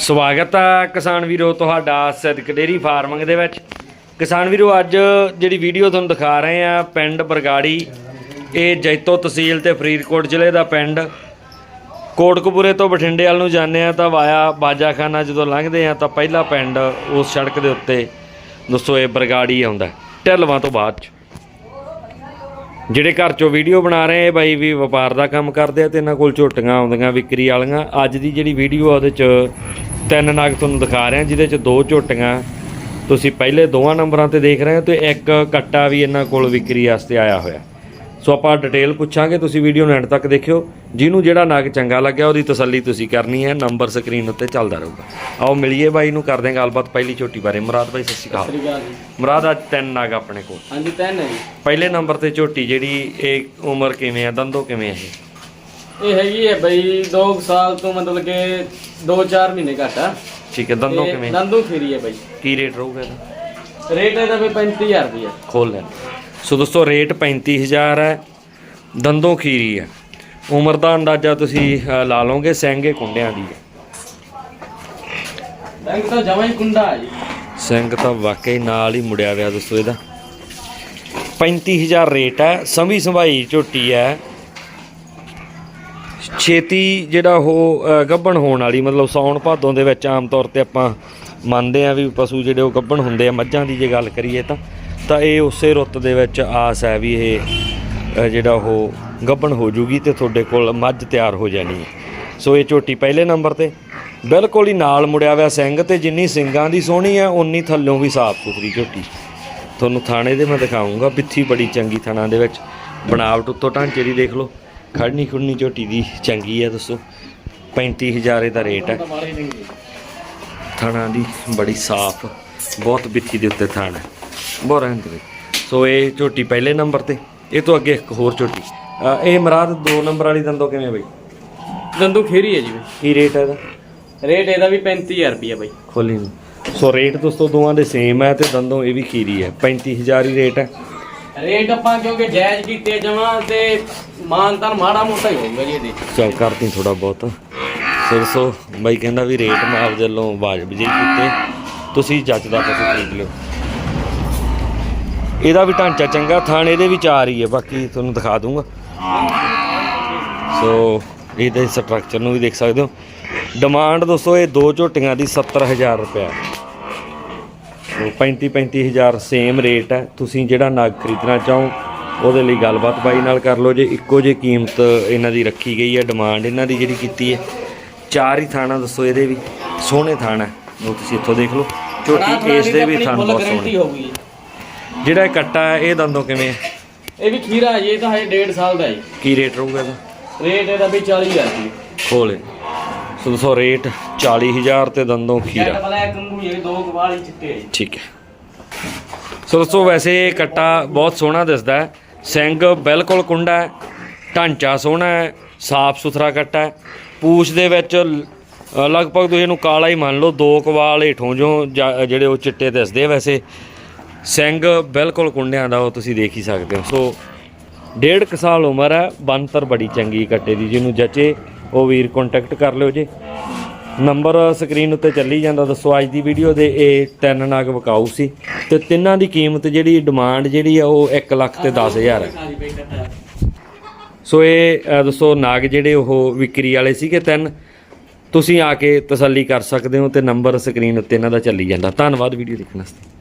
ਸਵਾਗਤ ਹੈ ਕਿਸਾਨ ਵੀਰੋ, ਤੁਹਾਡਾ ਸਿੱਧਕ ਡੇਰੀ ਫਾਰਮਿੰਗ ਦੇ ਵਿੱਚ। ਕਿਸਾਨ ਵੀਰੋ, ਅੱਜ ਜਿਹੜੀ ਵੀਡੀਓ ਤੁਹਾਨੂੰ ਦਿਖਾ ਰਹੇ ਆ, ਪਿੰਡ ਬਰਗਾੜੀ, ਇਹ ਜੈਤੋ ਤਹਿਸੀਲ ਤੇ ਫਰੀਦਕੋਟ ਜ਼ਿਲ੍ਹੇ ਦਾ ਪਿੰਡ। ਕੋਟਕਪੂਰੇ ਤੋਂ ਬਠਿੰਡੇ ਵੱਲ ਨੂੰ ਜਾਂਦੇ ਆ ਤਾਂ ਵਾਇਆ ਬਾਜਾਖਾਨਾ ਜਦੋਂ ਲੰਘਦੇ ਆ ਤਾਂ ਪਹਿਲਾ ਪਿੰਡ ਉਸ ਸੜਕ ਦੇ ਉੱਤੇ। ਦੋਸਤੋ ਇਹ ਬਰਗਾੜੀ ਆਉਂਦਾ ਢਲਵਾਂ ਤੋਂ ਬਾਅਦ ਚ। ਜਿਹੜੇ ਘਰ ਚੋਂ ਵੀਡੀਓ ਬਣਾ ਰਹੇ ਇਹ ਬਾਈ ਵੀ ਵਪਾਰ ਦਾ ਕੰਮ ਕਰਦੇ ਆ ਤੇ ਇਹਨਾਂ ਕੋਲ ਝੋਟੀਆਂ ਆਉਂਦੀਆਂ, ਵਿਕਰੀ ਵਾਲੀਆਂ। ਅੱਜ ਦੀ ਜਿਹੜੀ ਵੀਡੀਓ ਆ, ਉਹਦੇ ਚ ਤਿੰਨ ਨਗ ਤੁਹਾਨੂੰ ਦਿਖਾ ਰਹੇ ਜਿਹਦੇ ਚ ਦੋ ਝੋਟੀਆਂ। ਤੁਸੀਂ ਪਹਿਲੇ ਦੋਵਾਂ ਨੰਬਰਾਂ ਤੇ ਦੇਖ ਰਹੇ ਹੋ ਤੇ ਇੱਕ ਕੱਟਾ ਵੀ ਇਹਨਾਂ ਕੋਲ ਵਿਕਰੀ ਵਾਸਤੇ ਆਇਆ ਹੋਇਆ। ਸੋ ਆਪਾਂ ਡਿਟੇਲ ਪੁੱਛਾਂਗੇ ਤੁਸੀਂ ਵੀਡੀਓ ਨੂੰ ਐਂਡ ਤੱਕ ਦੇਖਿਓ। ਜਿਹਨੂੰ ਜਿਹੜਾ ਨਗ ਚੰਗਾ ਲੱਗਿਆ ਉਹਦੀ ਤਸੱਲੀ ਤੁਸੀਂ ਕਰਨੀ ਹੈ। ਨੰਬਰ ਸਕਰੀਨ ਉੱਤੇ ਚੱਲਦਾ ਰਹੂਗਾ। ਆਓ ਮਿਲੀਏ ਬਾਈ ਨੂੰ ਕਰਦੇ ਹਾਂ ਗੱਲਬਾਤ ਪਹਿਲੀ ਝੋਟੀ ਬਾਰੇ। ਮੁਰਾਦ ਬਾਈ ਸਤਿ ਸ਼੍ਰੀ ਅਕਾਲ। ਮੁਰਾਦ ਅੱਜ ਤਿੰਨ ਨਗ ਆਪਣੇ ਕੋਲ। ਹਾਂਜੀ ਤਿੰਨ ਹੈ ਜੀ। ਪਹਿਲੇ ਨੰਬਰ ਤੇ ਝੋਟੀ ਜਿਹੜੀ ਇਹ ਉਮਰ ਕਿਵੇਂ ਆ? ਦੰਦੋ ਕਿਵੇਂ ਆ ਇਹ? ਇਹ ਹੈਗੀ ਹੈ ਬਈ 2 ਸਾਲ ਤੋਂ ਮਤਲਬ ਕਿ 2-4 ਮਹੀਨੇ ਘੱਟ ਆ। ਠੀਕ ਹੈ ਦੰਦੋ ਤੇ ਕਿਵੇਂ? ਦੰਦੂ ਖੀਰੀ ਹੈ ਬਈ। ਕੀ ਰੇਟ ਰਹੂਗਾ ਇਹਦਾ? ਰੇਟ ਇਹਦਾ ਵੀ 35000 ਰੁਪਏ ਖੋਲ ਲੈ। ਸੋ ਦੋਸਤੋ ਰੇਟ 35000 ਹੈ ਦੰਦੋਂ ਖੀਰੀ ਹੈ। ਉਮਰ ਦਾ ਅੰਦਾਜ਼ਾ ਤੁਸੀਂ ਅ, ਲਾ ਲਓਗੇ ਸੈਂਗੇ ਕੁੰਡਿਆਂ ਦੀ ਹੈ। ਬੈਂਕ ਤਾਂ ਜਮਾ ਹੀ ਕੁੰਡਾ ਹੈ ਜੀ। ਸਿੰਘ ਤਾਂ ਵਾਕਈ ਨਾਲ ਹੀ ਮੁੜਿਆ ਹੋਇਆ ਦੋਸਤੋ ਇਹਦਾ। 35000 ਰੇਟ ਹੈ ਸੰਭੀ ਸੰਭਾਈ ਝੋਟੀ ਹੈ। ਛੇਤੀ ਜਿਹੜਾ ਉਹ ਗੱਭਣ ਹੋਣ ਵਾਲੀ, ਮਤਲਬ ਸੌਣ ਭਾਦੋਂ ਦੇ ਵਿੱਚ ਆਮ ਤੌਰ ਤੇ ਆਪਾਂ ਮੰਨਦੇ ਆ ਵੀ ਪਸ਼ੂ ਜਿਹੜੇ ਉਹ ਗੱਭਣ ਹੁੰਦੇ ਆ, ਮੱਝਾਂ ਦੀ ਜੇ ਗੱਲ ਕਰੀਏ ਤਾਂ ਤਾਂ ਇਹ ਉਸੇ ਰੁੱਤ ਦੇ ਵਿੱਚ ਆਸ ਹੈ ਵੀ ਇਹ ਜਿਹੜਾ ਉਹ ਗੱਭਣ ਹੋ ਜੂਗੀ ਤੇ ਤੁਹਾਡੇ ਕੋਲ ਮੱਝ ਤਿਆਰ ਹੋ ਜਾਣੀ ਹੈ। ਸੋ ਇਹ ਝੋਟੀ ਪਹਿਲੇ ਨੰਬਰ ਤੇ, ਬਿਲਕੁਲ ਹੀ ਨਾਲ ਮੁੜਿਆ ਹੋਇਆ ਸਿੰਘ ਤੇ ਜਿੰਨੀ ਸਿੰਘਾਂ ਦੀ ਸੋਹਣੀ ਹੈ ਉਨੀ ਥੱਲੋਂ ਵੀ ਸਾਫ਼ ਸੁਥਰੀ ਝੋਟੀ ਤੁਹਾਨੂੰ ਥਾਣੇ ਦੇ ਮੈਂ ਦਿਖਾਉਂਗਾ ਪਿੱਥੀ ਬੜੀ ਚੰਗੀ ਥਣਾ ਦੇ ਵਿੱਚ, ਬਣਾਵਟ ਉੱਤੋਂ ਢਾਂਚੇ ਦੀ ਦੇਖ ਲਓ। ਖੜਨੀ ਖੁੜਨੀ ਝੋਟੀ ਦੀ ਚੰਗੀ ਹੈ ਦੱਸੋ। 35000 ਇਹਦਾ ਰੇਟ ਹੈ ਥਣਾ ਦੀ ਬੜੀ ਸਾਫ਼ ਬਹੁਤ ਬਿੱਥੀ ਦੇ ਉੱਤੇ ਥਣ ਹੈ ਬਹੁਤ ਰਹਿੰਦੇ ਸੋ ਇਹ ਝੋਟੀ ਪਹਿਲੇ ਨੰਬਰ ਤੇ ਇਹ ਤੋਂ ਅੱਗੇ ਇੱਕ ਹੋਰ ਝੋਟੀ। ਇਹ ਮਰਾਦ ਦੋ ਨੰਬਰ ਵਾਲੀ ਦੰਦੋ ਕਿਵੇਂ ਬਈ? ਦੰਦੂ ਖੀਰੀ ਹੈ ਜੀ ਬਈ। ਕੀ ਰੇਟ ਹੈ ਇਹਦਾ? ਰੇਟ ਇਹਦਾ ਵੀ 35000 ਰੁਪਏ ਬਈ। ਖੋਲੀ ਨੂੰ। ਸੋ ਰੇਟ ਦੋਸਤੋ ਦੋਵਾਂ ਦੇ ਸੇਮ ਹੈ ਤੇ ਦੰਦੋਂ ਇਹ ਵੀ ਖੀਰੀ ਹੈ 35000 ਹੀ ਰੇਟ ਹੈ ਰੇਟ ਆਪਾਂ ਕਿਉਂਕਿ ਜਾਇਜ਼ ਕੀਤੇ ਜਮਾ ਤੇ ਮਾਨ ਮਾੜਾ ਮੋਟਾ ਹੀ ਹੋਊਗਾ ਜੀ ਇਹਦੇ। ਚਲ ਕਰਤੀ ਥੋੜਾ ਬਹੁਤ। ਸੋ ਬਾਈ ਕਹਿੰਦਾ ਵੀ ਰੇਟ ਮੈਂ ਆਪਦੇ ਵੱਲੋਂ ਵਾਜਬ ਜਿਹੀ ਕੀਤੇ। ਤੁਸੀਂ ਜੱਜ ਦਾ ਪਸੂ ਖਰੀਦ ਲਿਓ। ਇਹਦਾ ਵੀ ਢਾਂਚਾ ਚੰਗਾ, ਥਾਣੇ ਇਹਦੇ ਵੀ ਚਾਰ ਹੀ ਹੈ ਬਾਕੀ ਤੁਹਾਨੂੰ ਦਿਖਾ ਦੂੰਗਾ। ਸੋ ਇਹਦੇ ਸਟਰਕਚਰ ਨੂੰ ਵੀ ਦੇਖ ਸਕਦੇ ਹੋ। ਡਿਮਾਂਡ ਦੋਸਤੋ, ਇਹ ਦੋ ਝੋਟੀਆਂ ਦੀ 70000 ਰੁਪਏ ਸੋ 35 35000 ਸੇਮ ਰੇਟ ਹੈ। ਤੁਸੀਂ ਜਿਹੜਾ ਨਗ ਖਰੀਦਣਾ ਚਾਹੋ ਉਹਦੇ ਲਈ ਗੱਲਬਾਤ ਬਾਈ ਨਾਲ ਕਰ ਲਓ। ਜੇ ਇੱਕੋ ਜਿਹੀ ਕੀਮਤ ਇਹਨਾਂ ਦੀ ਰੱਖੀ ਗਈ ਹੈ ਡਿਮਾਂਡ ਇਹਨਾਂ ਦੀ ਜਿਹੜੀ ਕੀਤੀ ਹੈ ਚਾਰ ਹੀ ਥਾਣਾ ਦੱਸੋ ਇਹਦੇ ਵੀ। ਸੋਹਣੇ ਥਾਣਾ ਉਹ ਤੁਸੀਂ ਇੱਥੋਂ ਦੇਖ ਲਓ। ਝੋਟੀ ਇਸ ਦੇ ਵੀ ਥਾਣ ਬਹੁਤ ਸੋਹਣੇ। ਜੀ। ਜਿਹੜਾ ਇਹ ਕੱਟਾ ਹੈ ਇਹ ਦੰਦੋਂ ਕਿਵੇਂ ਹੈ? ਇਹ ਵੀ ਖੀਰਾ ਹੈ ਜੀ, ਇਹ ਤਾਂ ਹੈ 1.5 ਸਾਲ ਦਾ ਹੈ ਜੀ। ਕੀ ਰੇਟ ਰਹੂਗਾ ਇਹਦਾ? ਰੇਟ ਇਹਦਾ ਵੀ 40000 ਰੁਪਏ ਖੋਲੇ ਸੋ ਦੱਸੋ ਰੇਟ 40000 ਤੇ ਦੰਦੋਂ ਖੀਰਾ। ਬਲੈਕ ਦੋ ਚਿੱਟੇ। ਠੀਕ ਹੈ। ਸੋ ਦੋਸਤੋ ਵੈਸੇ ਇਹ ਕੱਟਾ ਬਹੁਤ ਸੋਹਣਾ ਦਿਸਦਾ ਹੈ। ਸਿੰਘ ਬਿਲਕੁਲ ਕੁੰਡਾ ਹੈ ਢਾਂਚਾ ਸੋਹਣਾ ਹੈ ਸਾਫ਼ ਸੁਥਰਾ ਕੱਟਾ ਹੈ। ਪੂਛ ਦੇ ਵਿੱਚ ਅ, ਲਗਭਗ ਤੁਸੀਂ ਇਹਨੂੰ ਕਾਲਾ ਹੀ ਮੰਨ ਲਓ ਦੋ ਕਵਾਲ ਹੇਠੋਂ ਜੋ ਜਾ- ਜਿਹੜੇ ਉਹ ਚਿੱਟੇ ਦਿਸਦੇ ਆ ਵੈਸੇ। ਸਿੰਘ ਬਿਲਕੁਲ ਕੁੰਡਿਆਂ ਦਾ ਉਹ ਤੁਸੀਂ ਦੇਖ ਹੀ ਸਕਦੇ ਹੋ। ਸੋ ਡੇਢ ਕੁ ਸਾਲ ਉਮਰ ਹੈ ਬੰਤਰ ਬੜੀ ਚੰਗੀ ਕੱਟੇ ਦੀ ਜਿਹਨੂੰ ਜਚੇ ਉਹ ਵੀਰ ਕੰਟੈਕਟ ਕਰ ਲਿਓ ਜੇ। ਨੰਬਰ ਸਕਰੀਨ ਉੱਤੇ ਚੱਲੀ ਜਾਂਦਾ, ਦੱਸੋ ਅੱਜ ਦੀ ਵੀਡੀਓ ਦੇ ਇਹ ਤਿੰਨ ਨਾਗ ਵਿਕਾਊ ਸੀ। ਤੇ ਤਿੰਨਾਂ ਦੀ ਕੀਮਤ ਜਿਹੜੀ ਡਿਮਾਂਡ ਜਿਹੜੀ ਆ ਉਹ 1 ਲੱਖ ਤੇ 10000 ਹੈ। ਸੋ ਇਹ ਦੱਸੋ ਨਾਗ ਜਿਹੜੇ ਉਹ ਵਿਕਰੀ ਵਾਲੇ ਸੀਗੇ ਤਿੰਨ, ਤੁਸੀਂ ਆ ਕੇ ਤਸੱਲੀ ਕਰ ਸਕਦੇ ਹੋ ਤੇ ਨੰਬਰ ਸਕਰੀਨ ਉੱਤੇ ਇਹਨਾਂ ਦਾ ਚੱਲੀ ਜਾਂਦਾ। ਧੰਨਵਾਦ ਵੀਡੀਓ ਦੇਖਣ ਵਾਸਤੇ।